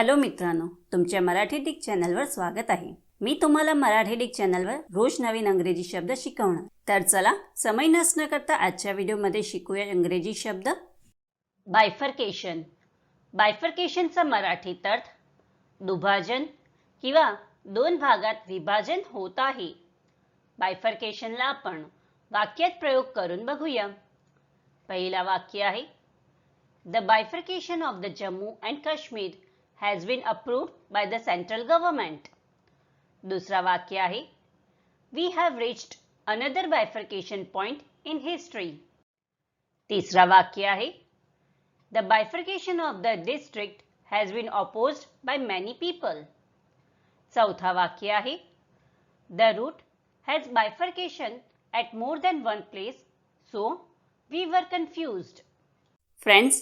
Hello मित्रांनो तुमच्या Marathi Dick चॅनलवर स्वागत आहे. मी तुम्हाला मराठी डिक चॅनलवर रोज नवीन अंग्रेजी शब्द शिकवणार. तर चला समय नसणं करता आजच्या व्हिडिओमध्ये शिकूया इंग्रजी शब्द. बायफर्केशन बायफर्केशनचा मराठीत अर्थ दुभाजन किंवा दोन भागात विभाजन होत आहे. बायफर्केशनला आपण वाक्यात प्रयोग करून बघूया. पहिला वाक्य आहे the bifurcation of the Jammu and Kashmir has been approved by the central government. दुसरा वाक्य आहे We have reached another bifurcation point in history. तिसरा वाक्य आहे The bifurcation of the district has been opposed by many people. चौथा वाक्य आहे The route has bifurcation at more than one place, so we were confused. Friends